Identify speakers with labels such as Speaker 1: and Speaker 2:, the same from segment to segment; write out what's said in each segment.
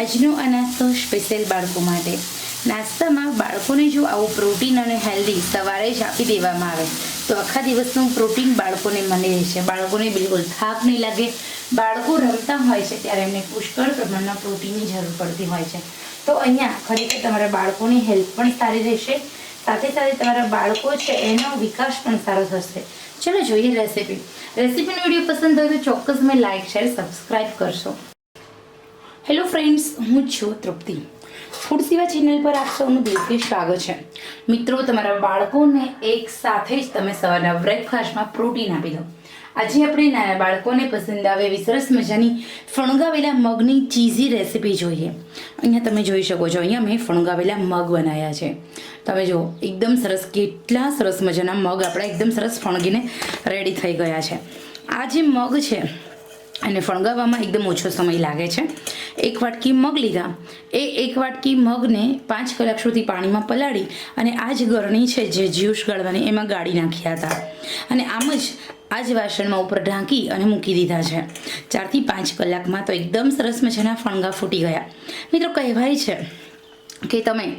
Speaker 1: આજનો આ નાસ્તો સ્પેશિયલ બાળકો માટે. નાસ્તામાં બાળકોને જો આવું પ્રોટીન અને હેલ્ધી સવારે જ આપી દેવામાં આવે, તો આખા દિવસનું પ્રોટીન બાળકોને મળી રહેશે બાળકોને બિલકુલ થાક નહીં લાગે. બાળકો રમતા હોય છે ત્યારે એમને પુષ્કળ પ્રમાણમાં પ્રોટીનની જરૂર પડતી હોય છે. તો અહીંયા ખરેખર તમારા બાળકોની હેલ્થ પણ સારી રહેશે. સાથે સાથે તમારા બાળકો છે એનો વિકાસ પણ સારો થશે. ચલો જોઈએ રેસીપી રેસીપીનો વીડિયો પસંદ હોય તો ચોક્કસ મેં લાઇક શેર સબસ્ક્રાઈબ કરશો. હેલો ફ્રેન્ડ્સ હું છું તૃપ્તિ. ફૂડ સેવા ચેનલ પર આપ સૌનું દિલથી સ્વાગત છે. મિત્રો, તમારા બાળકોને એક સાથે જ તમે સવારના બ્રેકફાસ્ટમાં પ્રોટીન આપી દો. આજે આપણે નાના બાળકોને પસંદ આવે એવી સરસ મજાની ફણગાવેલા મગની ચીઝી રેસીપી જોઈએ. અહીંયા તમે જોઈ શકો છો, અહીંયા મેં ફણગાવેલા મગ બનાવ્યા છે. તમે જુઓ, એકદમ સરસ, કેટલા સરસ મજાના મગ આપણા એકદમ સરસ ફણગીને રેડી થઈ ગયા છે. આ જે મગ છે અને ફણગાવવામાં એકદમ ઓછો સમય લાગે છે. એક વાટકી મગ લીધા. એ એક વાટકી મગને પાંચ કલાક સુધી પાણીમાં પલાળી અને આ જ ગરણી છે જે જ્યુસ ગાળવાની એમાં ગાળી નાખ્યા હતા. અને આમ જ આ જ વાસણમાં ઉપર ઢાંકી અને મૂકી દીધા છે. ચારથી પાંચ કલાકમાં તો એકદમ સરસ મજાના ફણગા ફૂટી ગયા. મિત્રો કહેવાય છે કે તમે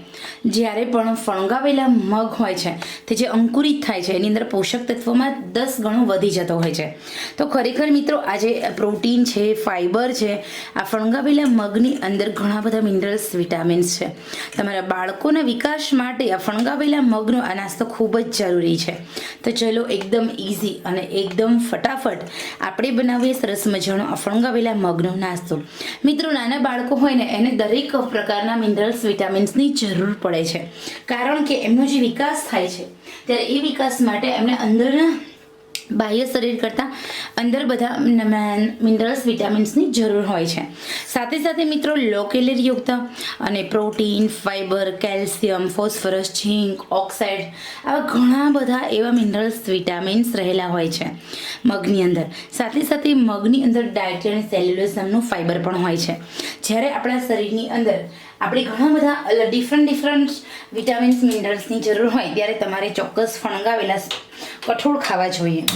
Speaker 1: જ્યારે પણ ફણગાવેલા મગ હોય છે, તે જે અંકુરિત થાય છે, એની અંદર પોષક તત્વોમાં દસ ગણો વધી જતો હોય છે. તો ખરેખર મિત્રો આજે પ્રોટીન છે ફાઇબર છે, આ ફણગાવેલા મગની અંદર ઘણા બધા મિનરલ્સ, વિટામિન્સ છે. તમારા બાળકોના વિકાસ માટે આ ફણગાવેલા મગનો આ નાસ્તો ખૂબ જ જરૂરી છે. તો ચલો એકદમ ઇઝી અને એકદમ ફટાફટ આપણે બનાવીએ સરસ મજાનો આ ફણગાવેલા મગનો નાસ્તો. મિત્રો, નાના બાળકો હોય ને, એને દરેક પ્રકારના મિનરલ્સ વિટામિન્સની જરૂર પડે છે. કારણ કે એમનો જે વિકાસ થાય છે, ત્યારે એ વિકાસ માટે એમને અંદરના બાહ્ય શરીર કરતાં અંદર બધા મિનરલ્સ વિટામિન્સની જરૂર હોય છે. સાથે સાથે મિત્રો લો કેલેરીયુક્ત અને protein fibre calcium phosphorus zinc oxide આવા ઘણા બધા એવા મિનરલ્સ વિટામિન્સ રહેલા હોય છે મગની અંદર. સાથે સાથે મગની અંદર ડાયટ અને સેલ્યુલોઝ નામનું ફાઇબર પણ હોય છે. જ્યારે આપણા શરીરની અંદર આપણે ઘણા બધા ડિફરન્ટ ડિફરન્ટ વિટામિન્સ મિનરલ્સની જરૂર હોય, ત્યારે તમારે ચોક્કસ ફણગાવેલા કઠોળ ખાવા જોઈએ.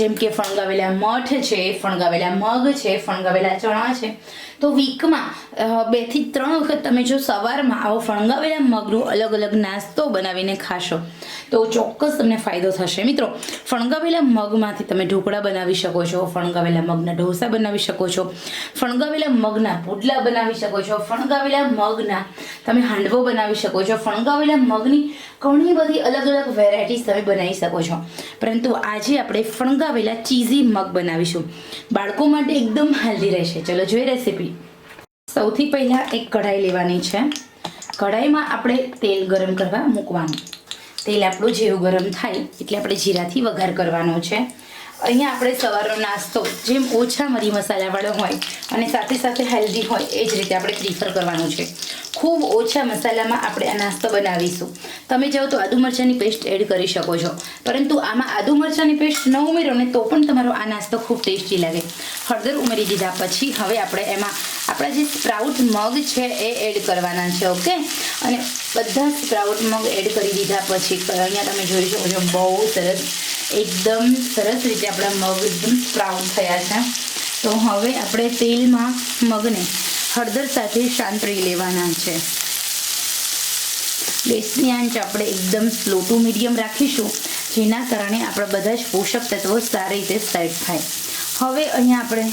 Speaker 1: જેમ કે ફણગાવેલા મઠ છે, ફણગાવેલા મગ છે, ફણગાવેલા ચણા છે. તો વીકમાં બેથી ત્રણ વખત તમે જો સવારમાં આવો ફણગાવેલા મગનો અલગ અલગ નાસ્તો બનાવીને ખાશો, તો ચોક્કસ તમને ફાયદો થશે. મિત્રો, ફણગાવેલા મગમાંથી તમે ઢોકળા બનાવી શકો છો, ફણગાવેલા મગના ઢોસા બનાવી શકો છો, ફણગાવેલા મગના પુડલા બનાવી શકો છો, ફણગાવેલા મગના તમે હાંડવો બનાવી શકો છો, ફણગાવેલા મગની ઘણી બધી અલગ અલગ વેરાયટીઝ તમે બનાવી શકો છો. પરંતુ આજે આપણે ફણગાવેલા ચીઝી મગ બનાવીશું. બાળકો માટે એકદમ હેલ્ધી રહેશે. ચલો, જોઈએ રેસીપી સૌથી પહેલાં એક કઢાઈ લેવાની છે. કઢાઈમાં આપણે તેલ ગરમ કરવા મૂકવાનું. તેલ આપણું જેવું ગરમ થાય એટલે આપણે જીરાથી વઘાર કરવાનો છે. અહીંયા આપણે સવારનો નાસ્તો, જેમ ઓછા મરી મસાલાવાળો હોય અને સાથે સાથે હેલ્ધી હોય, એ જ રીતે આપણે પ્રિફર કરવાનું છે. ખૂબ ઓછા મસાલામાં આપણે આ નાસ્તો બનાવીશું. તમે જાઓ તો આદુ મરચાંની પેસ્ટ એડ કરી શકો છો. પરંતુ આમાં આદુ મરચાંની પેસ્ટ ન ઉમેરો ને તો પણ તમારો આ નાસ્તો ખૂબ ટેસ્ટી લાગે. હળદર ઉમેરી દીધા પછી હવે આપણે એમાં આપણા જે સ્પ્રાઉટ મગ છે એ એડ કરવાના છે, ઓકે? અને બધા સ્પ્રાઉટ મગ એડ કરી દીધા પછી, અહીંયા તમે જોઈ શકો છો, બહુ સરસ, એકદમ સરસ રીતે આપણા મગ એકદમ સ્પ્રાઉટ થયા છે. તો હવે આપણે તેલમાં મગને હળદર સાથે શાંતરી લેવાના છે. ગેસની આંચ આપણે એકદમ સ્લો ટુ મીડિયમ રાખીશું, જેના કારણે આપણા બધા જ પોષક તત્વો સારી રીતે સેટ થાય. હવે અહીંયા આપણે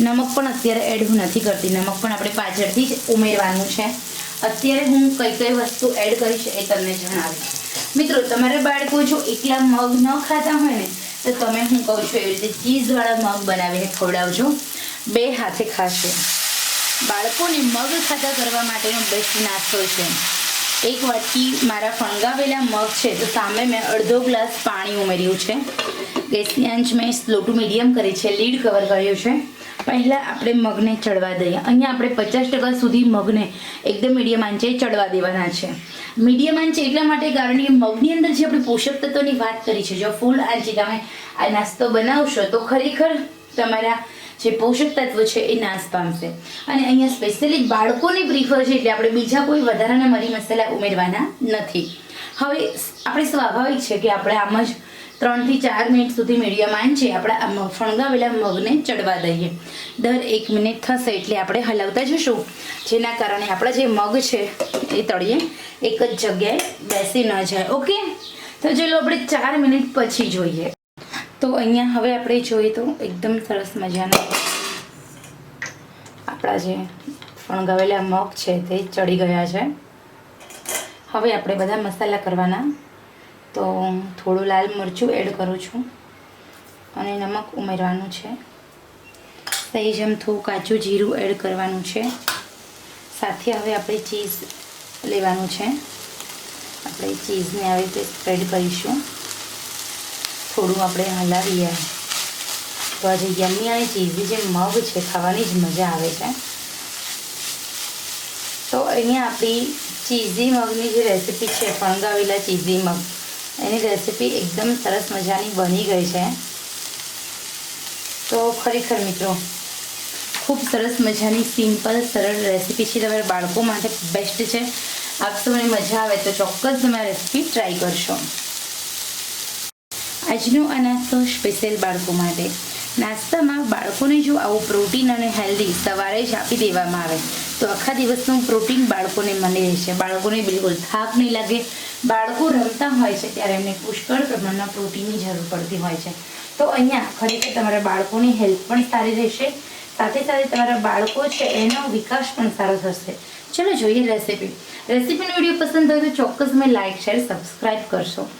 Speaker 1: નમક પણ અત્યારે એડ હું નથી કરતી. નમક પણ આપણે પાછળથી જ ઉમેરવાનું છે. અત્યારે હું કઈ કઈ વસ્તુ એડ કરીશ એ તમને જણાવીશ. મિત્રો, તમારા બાળકો જો એકલા મગ ન ખાતા હોય ને, તો તમે હું કહું છું એવી રીતે ચીઝવાળા મગ બનાવીને ખવડાવજો. બે હાથે ખાશે. બાળકોને મગ ખાતા કરવા માટેનો બેસ્ટ નાસ્તો છે. એક વાટકી મારા ફણગાવેલા મગ છે, તો સામે મેં અડધો ગ્લાસ પાણી ઉમેર્યું છે. ગેસની આંચ મેં સ્લો મીડિયમ કરી છે લીડ કવર કર્યું છે. પહેલાં આપણે મગને ચડવા દઈએ. અહીંયા આપણે પચાસ ટકા સુધી મગને એકદમ મીડિયમ આંચે ચડવા દેવાના છે. મીડિયમ આંચે એટલા માટે કારણ કે મગની અંદર જે આપણે પોષક તત્વોની વાત કરી છે, જો ફૂલ આંચે તમે આ નાસ્તો બનાવશો, તો ખરેખર તમારા જે પોષક તત્વો છે એ નાશ પામશે. અને અહીંયા સ્પેશિયલી બાળકોને પ્રિફર છે એટલે આપણે બીજા કોઈ વધારાના મરી મસાલા ઉમેરવાના નથી. હવે આપણે સ્વાભાવિક છે કે આપણે આમ જ ત્રણથી ચાર મિનિટ સુધી મીડિયમ આંચ આપણે ફણગાવેલા મગને ચડવા દઈએ. દર એક મિનિટ થશે એટલે આપણે હલાવતા જશું. જેના કારણે આપણા જે મગ છે એ તળીએ એક જ જગ્યાએ બેસી ન જાય. ઓકે તો ચલો આપણે ચાર મિનિટ પછી જોઈએ. તો અહીંયા હવે આપણે જોઈએ તો એકદમ સરસ મજાના આપણા જે ફણગાવેલા મગ છે તે ચડી ગયા છે. હવે આપણે બધા મસાલા કરવાના. તો થોડું લાલ મરચું એડ કરું છું અને નમક ઉમેરવાનું છે. સહેજ અમથું કાચું જીરું એડ કરવાનું છે. સાથે હવે આપણે ચીઝ લેવાનું છે. આપણે ચીઝને આવી રીતે સ્પ્રેડ કરીશું. થોડું આપણે હલાવીએ તો આજે યમ્મી અને ચીઝી જે મગ છે, ખાવાની જ મજા આવે છે. તો અહીંયા આપણી ચીઝી મગની જે રેસીપી છે ફણગાવેલા ચીઝી મગ, એની રેસીપી એકદમ સરસ મજાની બની ગઈ છે. તો ખરેખર મિત્રો, ખૂબ સરસ મજાની સિમ્પલ સરળ રેસીપી છે. તમારા બાળકો માટે બેસ્ટ છે. આપ સૌને મજા આવે તો ચોક્કસ તમે રેસીપી ટ્રાય કરશો. આજનો આ સ્પેશિયલ બાળકો માટે. નાસ્તામાં બાળકોને જો આવું પ્રોટીન અને હેલ્ધી સવારે જ આપી દેવામાં આવે, તો આખા દિવસનું પ્રોટીન બાળકોને મળી રહેશે બાળકોને બિલકુલ થાક નહીં લાગે. બાળકો રમતા હોય છે ત્યારે એમને પુષ્કળ પ્રમાણમાં પ્રોટીનની જરૂર પડતી હોય છે. તો અહીંયા ખરેખર તમારા બાળકોની હેલ્થ પણ સારી રહેશે, સાથે સાથે તમારા બાળકો છે એનો વિકાસ પણ સારો થશે. ચલો જોઈએ રેસીપી રેસીપીનો વીડિયો પસંદ હોય તો ચોક્કસ મેં લાઇક શેર સબસ્ક્રાઈબ કરશો.